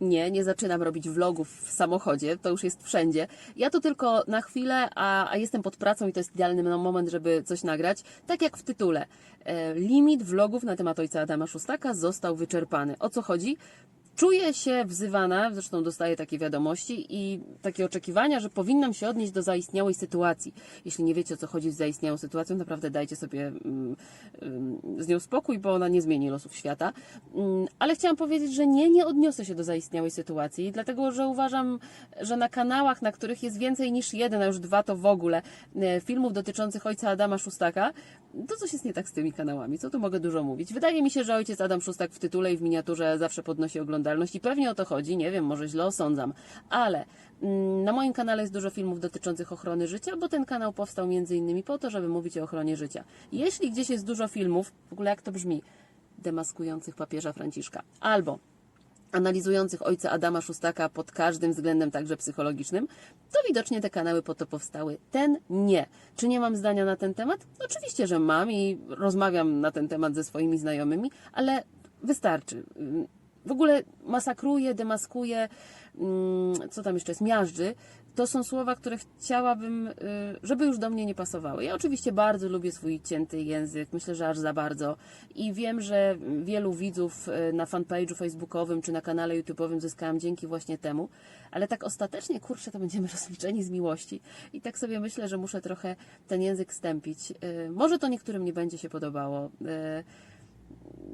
Nie, nie zaczynam robić vlogów w samochodzie, to już jest wszędzie. Ja to tylko na chwilę, a, a jestem pod pracą i to jest idealny moment, żeby coś nagrać. Tak jak w tytule. E, limit vlogów na temat ojca Adama Szustaka został wyczerpany. O co chodzi? Czuję się wzywana, zresztą dostaję takie wiadomości i takie oczekiwania, że powinnam się odnieść do zaistniałej sytuacji. Jeśli nie wiecie, o co chodzi z zaistniałą sytuacją, naprawdę dajcie sobie mm, mm, z nią spokój, bo ona nie zmieni losów świata. Mm, Ale chciałam powiedzieć, że nie, nie odniosę się do zaistniałej sytuacji, dlatego że uważam, że na kanałach, na których jest więcej niż jeden, a już dwa to w ogóle, e, filmów dotyczących ojca Adama Szustaka, to coś jest nie tak z tymi kanałami. Co tu mogę dużo mówić? Wydaje mi się, że ojciec Adam Szustak w tytule i w miniaturze zawsze podnosi oglądalność i pewnie o to chodzi. Nie wiem, może źle osądzam, ale mm, na moim kanale jest dużo filmów dotyczących ochrony życia, bo ten kanał powstał między innymi po to, żeby mówić o ochronie życia. Jeśli gdzieś jest dużo filmów, w ogóle jak to brzmi, demaskujących papieża Franciszka, albo analizujących ojca Adama Szustaka pod każdym względem, także psychologicznym, to widocznie te kanały po to powstały. Ten nie. Czy nie mam zdania na ten temat? Oczywiście, że mam i rozmawiam na ten temat ze swoimi znajomymi, ale wystarczy. W ogóle masakruje, demaskuje, mm, co tam jeszcze jest, miażdży. To są słowa, które chciałabym, y, żeby już do mnie nie pasowały. Ja oczywiście bardzo lubię swój cięty język, myślę, że aż za bardzo. I wiem, że wielu widzów y, na fanpage'u facebookowym czy na kanale YouTube'owym zyskałam dzięki właśnie temu. Ale tak ostatecznie, kurczę, to będziemy rozliczeni z miłości. I tak sobie myślę, że muszę trochę ten język stępić. Y, Może to niektórym nie będzie się podobało.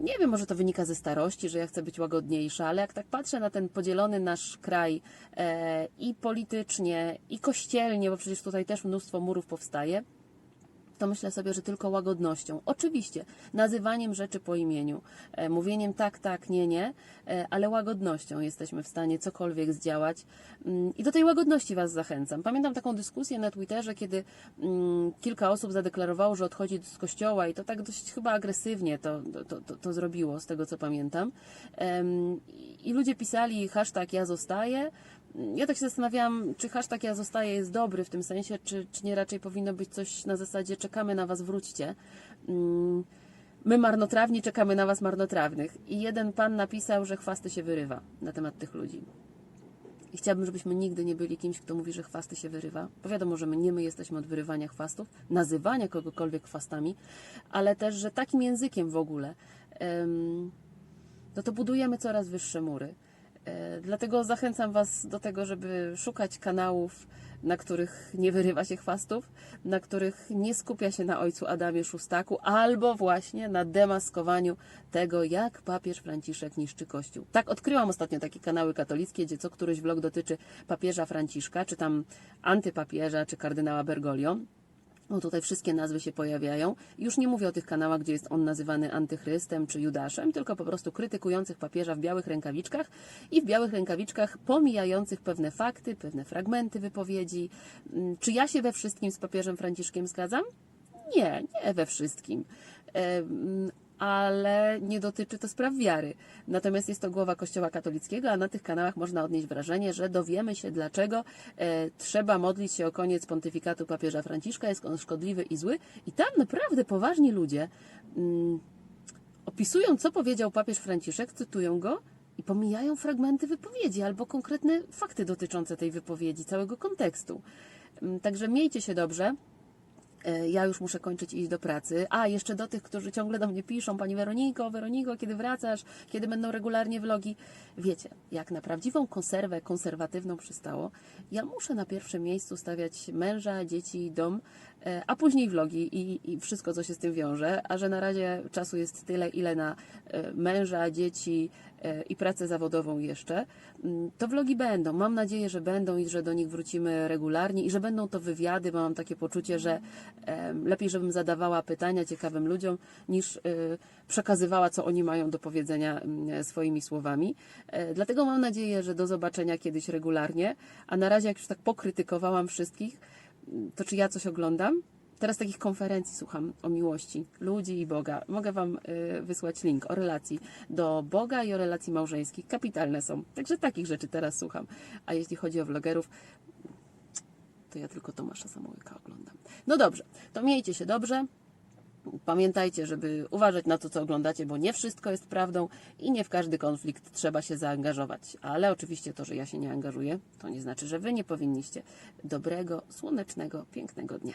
Nie wiem, może to wynika ze starości, że ja chcę być łagodniejsza, ale jak tak patrzę na ten podzielony nasz kraj e, i politycznie, i kościelnie, bo przecież tutaj też mnóstwo murów powstaje, to myślę sobie, że tylko łagodnością. Oczywiście, nazywaniem rzeczy po imieniu, e, mówieniem tak, tak, nie, nie, e, ale łagodnością jesteśmy w stanie cokolwiek zdziałać. Mm, I do tej łagodności Was zachęcam. Pamiętam taką dyskusję na Twitterze, kiedy mm, kilka osób zadeklarowało, że odchodzi z kościoła i to tak dość chyba agresywnie to, to, to, to zrobiło, z tego co pamiętam. I ludzie pisali hashtag ja zostaję, ja tak się zastanawiałam, czy hashtag ja zostaję jest dobry w tym sensie, czy, czy nie raczej powinno być coś na zasadzie czekamy na was, wróćcie. Mm, My marnotrawni czekamy na was marnotrawnych. I jeden pan napisał, że chwasty się wyrywa na temat tych ludzi. I chciałabym, żebyśmy nigdy nie byli kimś, kto mówi, że chwasty się wyrywa. Bo wiadomo, że my nie my jesteśmy od wyrywania chwastów, nazywania kogokolwiek chwastami, ale też, że takim językiem w ogóle, no to budujemy coraz wyższe mury. E, Dlatego zachęcam Was do tego, żeby szukać kanałów, na których nie wyrywa się chwastów, na których nie skupia się na ojcu Adamie Szustaku, albo właśnie na demaskowaniu tego, jak papież Franciszek niszczy Kościół. Tak, odkryłam ostatnio takie kanały katolickie, gdzie co któryś vlog dotyczy papieża Franciszka, czy tam antypapieża, czy kardynała Bergoglio. No tutaj wszystkie nazwy się pojawiają. Już nie mówię o tych kanałach, gdzie jest on nazywany antychrystem czy Judaszem, tylko po prostu krytykujących papieża w białych rękawiczkach i w białych rękawiczkach pomijających pewne fakty, pewne fragmenty wypowiedzi. Mm, Czy ja się we wszystkim z papieżem Franciszkiem zgadzam? Nie, nie we wszystkim. Ale nie dotyczy to spraw wiary. Natomiast jest to głowa Kościoła katolickiego, a na tych kanałach można odnieść wrażenie, że dowiemy się, dlaczego e, trzeba modlić się o koniec pontyfikatu papieża Franciszka, jest on szkodliwy i zły. I tam naprawdę poważni ludzie mm, opisują, co powiedział papież Franciszek, cytują go i pomijają fragmenty wypowiedzi albo konkretne fakty dotyczące tej wypowiedzi, całego kontekstu. Mm, Także miejcie się dobrze. E, Ja już muszę kończyć i iść do pracy. A, jeszcze do tych, którzy ciągle do mnie piszą, Pani Weroniko, Weroniko, kiedy wracasz, kiedy będą regularnie vlogi. Wiecie, jak na prawdziwą konserwę konserwatywną przystało, ja muszę na pierwszym miejscu stawiać męża, dzieci, dom, a później vlogi i, i wszystko, co się z tym wiąże. A że na razie czasu jest tyle, ile na e, męża, dzieci e, i pracę zawodową jeszcze, mm, to vlogi będą. Mam nadzieję, że będą i że do nich wrócimy regularnie i że będą to wywiady, bo mam takie poczucie, że lepiej, żebym zadawała pytania ciekawym ludziom, niż y, przekazywała, co oni mają do powiedzenia mm, swoimi słowami. E, Dlatego mam nadzieję, że do zobaczenia kiedyś regularnie, a na razie jak już tak pokrytykowałam wszystkich, to czy ja coś oglądam? Teraz takich konferencji słucham o miłości ludzi i Boga. Mogę Wam y, wysłać link o relacji do Boga i o relacji małżeńskich. Kapitalne są. Także takich rzeczy teraz słucham. A jeśli chodzi o vlogerów, to ja tylko Tomasza Samołyka oglądam. No dobrze, to miejcie się dobrze. Pamiętajcie, żeby uważać na to, co oglądacie, bo nie wszystko jest prawdą i nie w każdy konflikt trzeba się zaangażować. Ale oczywiście to, że ja się nie angażuję, to nie znaczy, że Wy nie powinniście. Dobrego, słonecznego, pięknego dnia.